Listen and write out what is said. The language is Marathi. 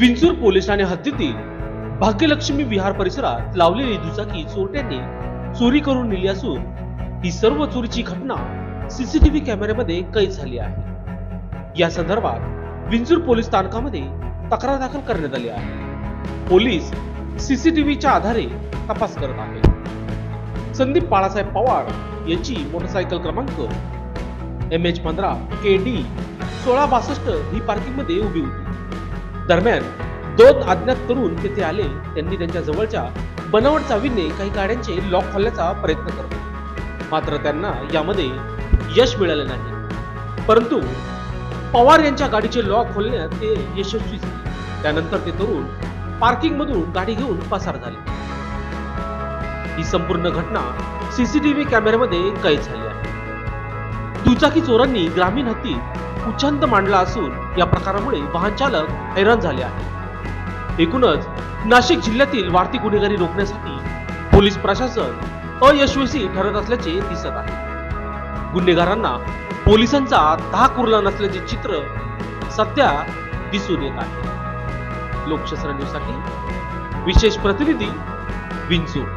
विंचूर पोलीस ठाणे हद्दीतील भाग्यलक्ष्मी विहार परिसरात लावलेली दुचाकी चोरट्यांनी चोरी करून नेली असून ही सर्व चोरीची घटना सीसीटीव्ही कॅमेऱ्यामध्ये कैद झाली आहे. या संदर्भात विंचूर पोलीस स्थानकामध्ये तक्रार दाखल करण्यात आली आहे. पोलीस सीसीटीव्हीच्या आधारे तपास करत आहे संदीप बाळासाहेब पवार यांची मोटरसायकल क्रमांक एम एच पंधरा के डी सोळा बासष्ट ही पार्किंगमध्ये उभी होती. दरम्यान दोन अज्ञात तरुण तेथे आले. त्यांनी त्यांच्या जवळच्या बनावट चावीने काही गाड्यांचे लॉक खोलण्याचा प्रयत्न करतो. मात्र त्यांना यामध्ये यश मिळाले नाही. परंतु पवार यांच्या गाडीचे लॉक खोलण्यात ते यशस्वी झाले. त्यानंतर ते तरुण पार्किंग मधून गाडी घेऊन पसार झाले. ही संपूर्ण घटना सीसीटीव्ही कॅमेऱ्यामध्ये कैद झाली आहे. दुचाकी चोरांनी ग्रामीण हत्तीत उच्चांत मांडला असून या प्रकारामुळे वाहन चालक हैराण झाले आहे एकूणच नाशिक जिल्ह्यातील वाढती गुन्हेगारी रोखण्यासाठी पोलीस प्रशासन अयशस्वी ठरत असल्याचे दिसत आहे. गुन्हेगारांना पोलिसांचा धाक उरला नसल्याचे चित्र सध्या दिसून येत आहे. लोकशास्त्र न्यूजसाठी विशेष प्रतिनिधी विंचूर.